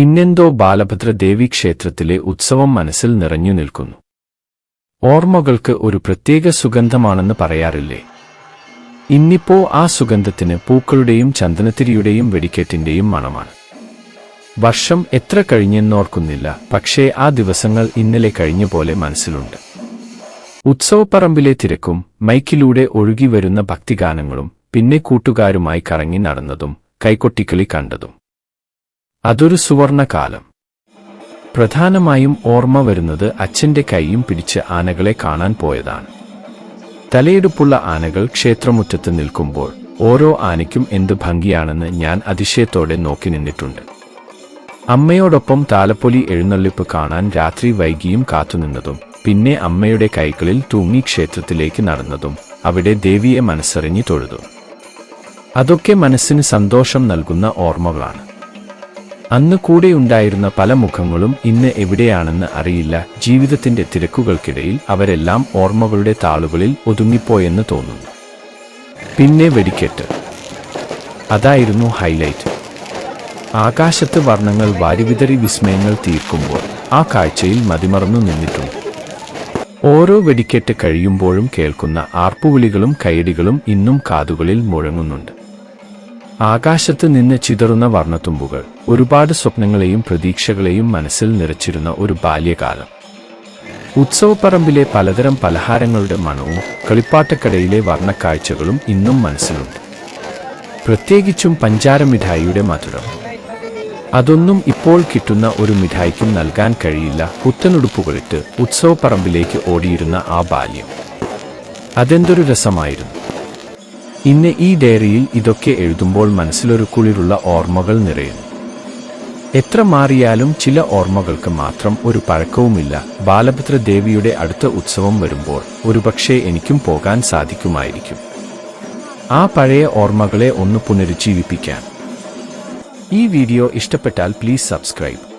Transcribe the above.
ഇന്നെന്തോ ബാലഭദ്ര ദേവി ക്ഷേത്രത്തിലെ ഉത്സവം മനസ്സിൽ നിറഞ്ഞു നിൽക്കുന്നു. ഓർമ്മകൾക്ക് ഒരു പ്രത്യേക സുഗന്ധമാണെന്ന് പറയാറില്ലേ? ഇന്നിപ്പോ ആ സുഗന്ധത്തിന് പൂക്കളുടെയും ചന്ദനത്തിരിയുടെയും വെടിക്കെട്ടിന്റെയും മണമാണ്. വർഷം എത്ര കഴിഞ്ഞെന്നോർക്കുന്നില്ല പക്ഷേ ആ ദിവസങ്ങൾ ഇന്നലെ കഴിഞ്ഞ പോലെ മനസ്സിലുണ്ട്. ഉത്സവപ്പറമ്പിലെ തിരക്കും മൈക്കിലൂടെ ഒഴുകിവരുന്ന ഭക്തിഗാനങ്ങളും പിന്നെ കൂട്ടുകാരുമായി കറങ്ങി നടന്നതും കൈക്കൊട്ടിക്കിളി കണ്ടതും. അതൊരു സുവർണകാലം. പ്രധാനമായും ഓർമ്മ വരുന്നത് അച്ഛന്റെ കൈയും പിടിച്ച് ആനകളെ കാണാൻ പോയതാണ്. തലയെടുപ്പുള്ള ആനകൾ ക്ഷേത്രമുറ്റത്ത് നിൽക്കുമ്പോൾ ഓരോ ആനയ്ക്കും എന്ത് ഭംഗിയാണെന്ന് ഞാൻ അതിശയത്തോടെ നോക്കി നിന്നിട്ടുണ്ട്. അമ്മയോടൊപ്പം താലപ്പൊലി എഴുന്നള്ളിപ്പ് കാണാൻ രാത്രി വൈകിയും കാത്തുനിന്നതും പിന്നെ അമ്മയുടെ കൈകളിൽ തൂങ്ങി ക്ഷേത്രത്തിലേക്ക് നടന്നതും അവിടെ ദേവിയെ മനസ്സറിഞ്ഞു തൊഴുതു. അതൊക്കെ മനസ്സിന് സന്തോഷം നൽകുന്ന ഓർമ്മകളാണ്. അന്ന് കൂടെയുണ്ടായിരുന്ന പല മുഖങ്ങളും ഇന്ന് എവിടെയാണെന്ന് അറിയില്ല. ജീവിതത്തിന്റെ തിരക്കുകൾക്കിടയിൽ അവരെല്ലാം ഓർമ്മകളുടെ താളുകളിൽ ഒതുങ്ങിപ്പോയെന്ന് തോന്നുന്നു. പിന്നെ വെടിക്കെട്ട്. അതായിരുന്നു ഹൈലൈറ്റ്. ആകാശത്ത് വർണങ്ങൾ വാരിവിതറി വിസ്മയങ്ങൾ തീർക്കുമ്പോൾ ആ കാഴ്ചയിൽ മതിമറന്നു നിന്നിട്ടുണ്ട്. ഓരോ വെടിക്കെട്ട് കഴിയുമ്പോഴും കേൾക്കുന്ന ആർപ്പുവിളികളും കൈയടികളും ഇന്നും കാതുകളിൽ മുഴങ്ങുന്നുണ്ട്. ആകാശത്ത് നിന്ന് ചിതറുന്ന വർണത്തുമ്പുകൾ ഒരുപാട് സ്വപ്നങ്ങളെയും പ്രതീക്ഷകളെയും മനസ്സിൽ നിറച്ചിരുന്ന ഒരു ബാല്യകാലം. ഉത്സവപ്പറമ്പിലെ പലതരം പലഹാരങ്ങളുടെ മണവും കളിപ്പാട്ടക്കടയിലെ വർണക്കാഴ്ചകളും ഇന്നും മനസ്സിലുണ്ട്. പ്രത്യേകിച്ചും പഞ്ചാര മിഠായിയുടെ മധുരം. അതൊന്നും ഇപ്പോൾ കിട്ടുന്ന ഒരു മിഠായിക്കും നൽകാൻ കഴിയില്ല. പുത്തനുടുപ്പുകളിട്ട് ഉത്സവപ്പറമ്പിലേക്ക് ഓടിയിരുന്ന ആ ബാല്യം. അതെന്തൊരു രസമായിരുന്നു. ഇന്ന് ഈ ഡയറിയിൽ ഇതൊക്കെ എഴുതുമ്പോൾ മനസ്സിലൊരു കുളിരുള്ള ഓർമ്മകൾ നിറയുന്നു. എത്ര മാറിയാലും ചില ഓർമ്മകൾക്ക് മാത്രം ഒരു പഴക്കവുമില്ല. ബാലഭദ്ര ദേവിയുടെ അടുത്ത ഉത്സവം വരുമ്പോൾ ഒരുപക്ഷെ എനിക്കും പോകാൻ സാധിക്കുമായിരിക്കും. ആ പഴയ ഓർമ്മകളെ ഒന്ന് പുനരുജ്ജീവിപ്പിക്കാൻ. ഈ വീഡിയോ ഇഷ്ടപ്പെട്ടാൽ പ്ലീസ് സബ്സ്ക്രൈബ്.